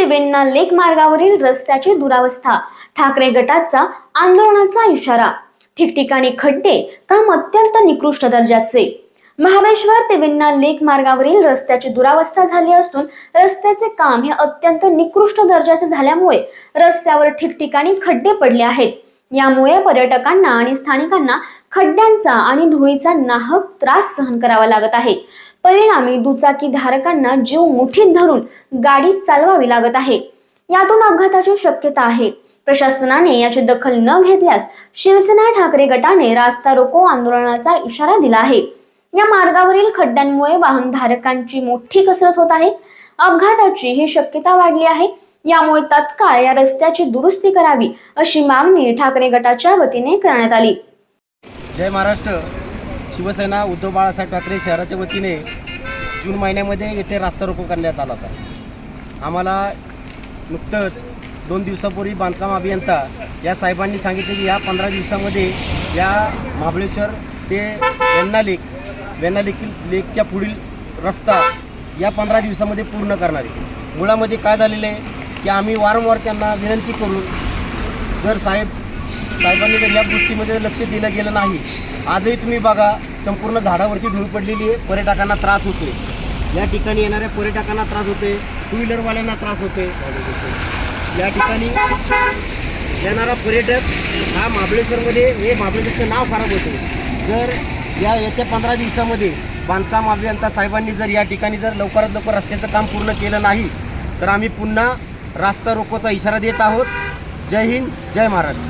ते वेन्ना लेक मार्गावरील रस्त्याची दुरावस्था ठाकरे गटाचा आंदोलनाचा इशारा ठिकठिकाणी खड्डे काम अत्यंत निकृष्ट दर्जाचे. महाबळेश्वर ते वेन्ना लेक मार्गावरील रस्त्याची दुरावस्था झाली असून रस्त्याचे काम हे अत्यंत निकृष्ट दर्जाचे झाल्यामुळे रस्त्यावर ठिकठिकाणी खड्डे पडले आहेत. यामुळे पर्यटकांना आणि स्थानिकांना खड्ड्यांचा आणि धुळीचा नाहक त्रास सहन करावा लागत आहे. परिणामी दुचाकी धारकांना जीव मुठीत धरून गाडी चालवावी लागत आहे. यातून अपघाताची शक्यता आहे. प्रशासनाने याची दखल न घेतल्यास शिवसेना ठाकरे गटाने रास्ता रोको आंदोलनाचा इशारा दिला आहे. या मार्गावरील खड्ड्यांमुळे वाहनधारकांची मोठी कसरत होत आहे. अपघाताची ही शक्यता वाढली आहे. यामुळे तत्काळ या रस्त्याची दुरुस्ती करावी अशी मागणी ठाकरे गटाच्या वतीने करण्यात आली. जय महाराष्ट्र. शिवसेना उद्धव बाळासाहेब ठाकरे शहराच्या वतीने जून महिन्यामध्ये येथे रास्ता रोको करण्यात आला होता. आम्हाला नुकतंच दोन दिवसापूर्वी बांधकाम अभियंता या साहेबांनी सांगितले की या पंधरा दिवसामध्ये या महाबळेश्वर ते वेन्ना लेक वेन्ना लेक लेकच्या पुढील रस्ता या पंधरा दिवसामध्ये पूर्ण करणार आहे. मुळामध्ये काय झालेलं आहे की आम्ही वारंवार त्यांना विनंती करून जर साहेब साहेबांनी जर या गोष्टीमध्ये लक्ष दिलं गेलं नाही. आजही तुम्ही बघा संपूर्ण झाडावरती धूळ पडलेली आहे पर्यटकांना त्रास होते या ठिकाणी येणाऱ्या पर्यटकांना त्रास होते टू व्हीलरवाल्यांना त्रास होते या ठिकाणी येणारा पर्यटक हा महाबळेश्वरमध्ये हे महाबळेश्वरचं नाव खराब होते जर या येत्या पंधरा दिवसामध्ये बांधकाम अभियंता साहेबांनी जर या ठिकाणी जर लवकरात लवकर रस्त्याचं काम पूर्ण केलं नाही तर आम्ही पुन्हा रास्ता रोकोचा इशारा देत आहोत. जय हिंद जय महाराष्ट्र.